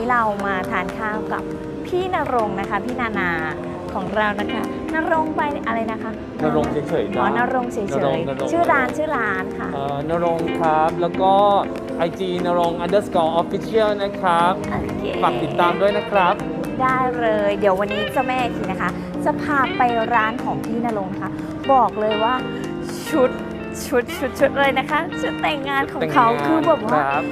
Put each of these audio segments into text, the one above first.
รงค์นะคะ พี่นานาของเรานะคะนรงค์ไปอะไรนะคะนรงค์เฉยๆอ๋อจ้ะนรงค์เฉนยรงค์นรงค์ๆชื่อร้านชื่อร้านค่ะเอ่อนรงค์ครับแล้วก็ IG นรงค์ underscore official นะครับโอเคฝากติดตามด้วยนะครับ ได้เลยเดี๋ยววันนี้เจ้าแม่ทีนะคะ จะพาไปร้านของพี่นรงค์นะคะบอกเลยว่าชุดชุดชุดชุดเลยนะคะ ชุดแต่งงานของเขาแต่งงานคือแบบว่าครับ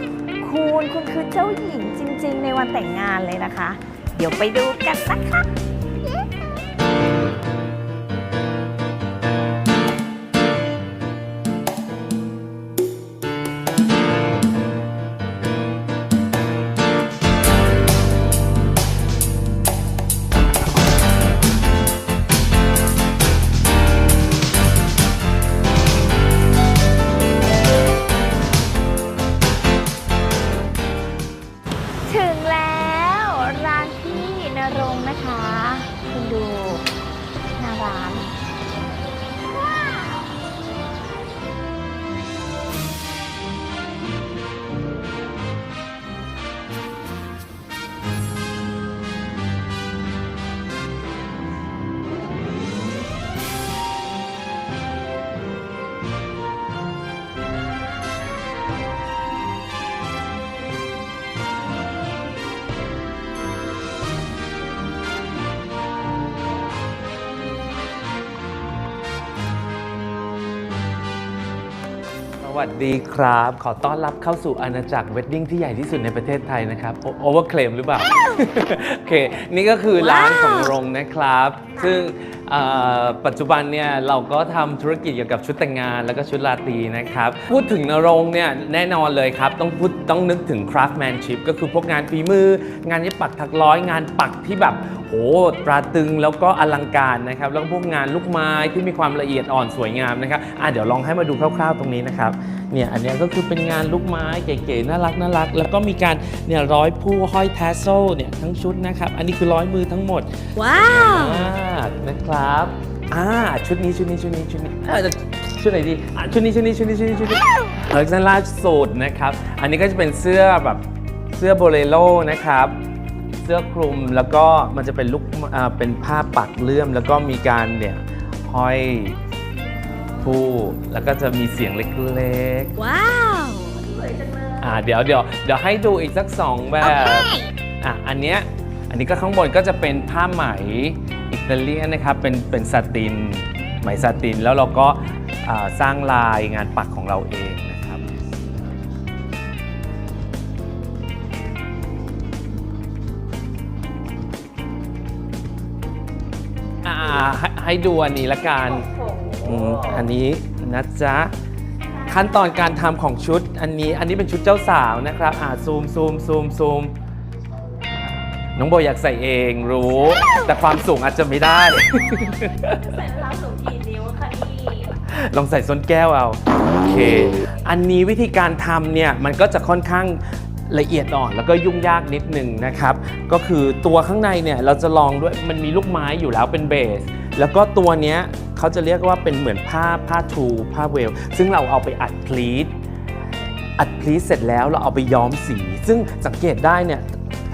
คุณคุณคือเจ้าหญิงจ ริง ๆ ในวันแต่งงานเลยนะคะ เดี๋ยวไปดูกันนะคะ วัสดีครับ ขอต้อนรับเข้าสู่อาณาจักรเวดดิ้งที่ใหญ่ที่สุดในประเทศไทยนะครับโอเวอร์เคลมหรือเปล่า โอเค นี่ก็คือร้านของรงค์นะครับ ซึ่งเอ่อปัจจุบันเนี่ยเราก็ทำธุรกิจเกี่ยวกับชุดแต่งงานแล้วก็ชุดราตรีนะครับ พูดถึงนรงค์เนี่ยแน่นอนเลยครับ ต้องพูดต้องนึกถึง craftsmanship ก็คือพวกงานฝีมือ งานเย็บปักถักร้อยงานปักที่แบบ โอ้ตราตรึงแล้วก็อลังการนะครับแล้วก็พวกงานลูกไม้ที่มีความละเอียดอ่อนสวยงามนะครับอะเดี๋ยวลองให้มาดูคร่าวๆตรงนี้นะครับเนี่ยอันเนี้ยก็คือเป็นงานลูกไม้เก๋ๆน่ารักน่ารัก แล้วก็มีการเนี่ยร้อยผู้ห้อยแทสโซเนี่ยทั้งชุดนะครับอันนี้คือร้อยมือทั้งหมด ว้าวมากนะครับอ่าชุดนี้ชุดนี้ชุดนี้ชุดนี้เอ่อชุดไหนดีอะชุดนี้ชุดนี้ชุดนี้ชุดนี้ชุดนี้เออนั่นล่าสุดนะครับอันนี้ก็จะเป็นเสื้อแบบเสื้อโบเลโรนะครับเสื้อคลุมแล้วก็มันจะเป็นลูกอ่าเป็นผ้าปักเลื่อม แล้วก็มีการเนี่ยห้อยผู้แล้วก็จะมีเสียงเล็กๆ ว้าวสวยจังเลยอ่าเดี๋ยวเดี๋ยวเดี๋ยวให้ดูอีกสักสองแบบอะอันเนี้ยอันนี้ก็ข้างบนก็จะเป็นผ้าไหมอิตาเลียนนะครับเป็นเป็นสตินไหมสติน แล้วเราก็อ่าสร้างลายงานปักของเราเอง ให้ให้ดูอันนี้ละกันอืมอันนี้นะจ๊ะ ขั้นตอนการทำของชุดอันนี้อันนี้เป็นชุดเจ้าสาวนะครับอ่าซูมซูมซูมซูมน้องโบอยากใส่เองรู้ แต่ความสูงอาจจะไม่ได้ ใส่รองสูงกี่นิ้วคะนี่ลองใส่ส้นแก้วเอาโอเค อันนี้วิธีการทำเนี่ย มันก็จะค่อนข้างละเอียดอ่อนแล้วก็ยุ่งยากนิดหนึ่งนะครับ ก็คือตัวข้างในเนี่ย เราจะลองด้วยมันมีลูกไม้อยู่แล้วเป็นเบส แล้วก็ตัวเนี้ยเขาจะเรียกว่าเป็นเหมือนผ้าผ้าทูผ้าเวล ซึ่งเราเอาไปอัดพลีทอัดพลีทเสร็จแล้วเราเอาไปย้อมสี ซึ่งสังเกตได้เนี่ย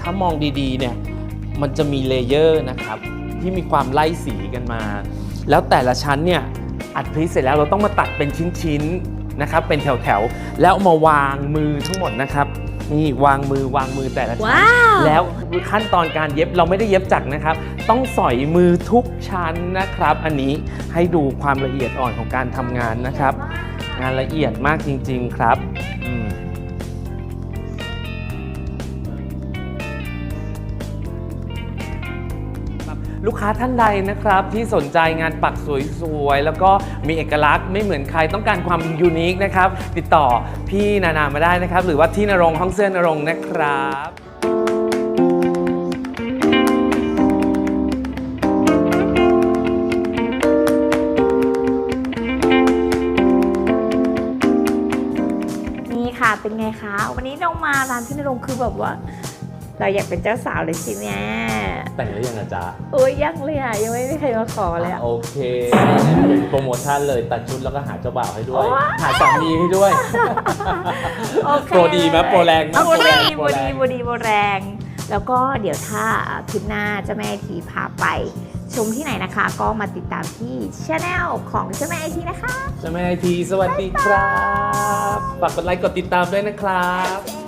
ถ้ามองดีๆเนี่ยมันจะมีเลเยอร์นะครับที่มีความไล่สีกันมา แล้วแต่ละชั้นเนี่ยอัดพลีทเสร็จแล้วเราต้องมาตัดเป็นชิ้นๆนะครับเป็นแถวๆแล้วมาวางมือทั้งหมดนะครับ นี่วางมือวางมือแต่ละชั้นว้าว แล้วขั้นตอนการเย็บเราไม่ได้เย็บจักรนะครับ ต้องสอยมือทุกชั้นนะครับ อันนี้ให้ดูความละเอียดอ่อนของการทำงานนะครับ งานละเอียดมากจริง ๆ ครับ ลูกค้าท่านใดนะครับ ที่สนใจงานปักสวยๆ แล้วก็มีเอกลักษณ์ไม่เหมือนใครต้องการความยูนิคนะครับ ติดต่อพี่นานามาได้นะครับ หรือว่าที่นรงห้องเสื้อนรงนะครับนี่ค่ะเป็นไงคะ วันนี้เรามาร้านพี่นรงค์คือแบบว่า เราอยากเป็นเจ้าสาวเลยสิแม่แต่งแล้วยังอาจ๊ะโอ้ยยังเลยอะยังไม่มีใครมาขอเลยอะ โอเคเป็นโปรโมชั่นเลยตัดชุดแล้วก็หาเจ้าบ่าวให้ด้วย ว้าว หาสามีให้ด้วย โอเคโปรดีไหมโปรแรงไหมเอาโปรดีโปโปรรแรดีง โปรดีโปรแรง แล้วก็เดี๋ยวถ้าคลิปหน้าเจ้าแม่ไอทีพาไป ชมที่ไหนนะคะ ก็มาติดตามที่ช anel ของเจ้าแม่ไอทีนะคะเจ้าแม่ไอที สวัสดีครับ ฝากกดไลค์กดติดตามด้วยนะครับเย้